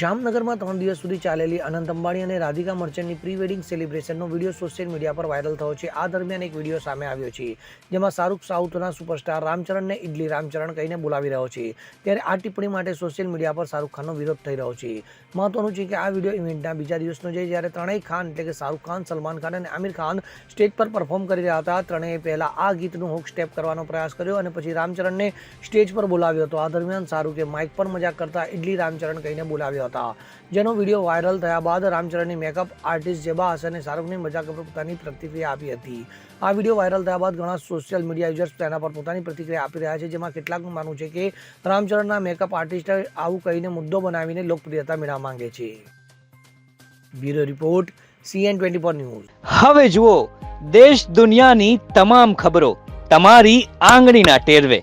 જામનગરમાં ત્રણ દિવસ સુધી ચાલેલી અનંત અંબાણી અને રાધિકા મર્ચન્ટની પ્રી વેડિંગ સેલિબ્રેશનનો વીડિયો સોશિયલ મીડિયા પર વાયરલ થયો છે. આ દરમિયાન એક વીડિયો સામે આવ્યો છે, જેમાં શાહરૂખ સાઉથના સુપરસ્ટાર રામચરણને ઇડલી રામચરણ કહીને બોલાવી રહ્યો છે. ત્યારે આ ટિપ્પણી માટે સોશિયલ મીડિયા પર શાહરૂખ ખાનનો વિરોધ થઈ રહ્યો છે. મહત્વનું છે કે આ વીડિયો ઇવેન્ટના બીજા દિવસનો છે, જ્યારે ત્રણેય ખાન એટલે કે શાહરૂખ ખાન, સલમાન ખાન અને આમિર ખાન સ્ટેજ પર પરફોર્મ કરી રહ્યા હતા. ત્રણેય પહેલાં આ ગીતનું હુક સ્ટેપ કરવાનો પ્રયાસ કર્યો અને પછી રામચરણને સ્ટેજ પર બોલાવ્યો હતો. આ દરમિયાન શાહરૂખે માઇક પર મજાક કરતા ઇડલી રામચરણ કહીને બોલાવ્યા હતા. જેનો વીડિયો વાયરલ થયા બાદ રામચરણની મેકઅપ આર્ટિસ્ટ જેબા હસને શાહરૂખની મજાક પર પોતાની પ્રતિક્રિયા આપી હતી. આ વીડિયો વાયરલ થયા બાદ ઘણા સોશિયલ મીડિયા યુઝર્સ તેના પર પોતાની પ્રતિક્રિયા આપી રહ્યા છે, જેમાં કેટલાકનું માનવું છે કે રામચરણના મેકઅપ આર્ટિસ્ટે આવું કહીને મુદ્દો બનાવીને લોકપ્રિયતા મેળવવા માંગે છે. Bureau report CN twenty four news. હવે જુઓ, દેશ દુનિયાની તમામ ખબરો તમારી આંગળીના ટેરવે.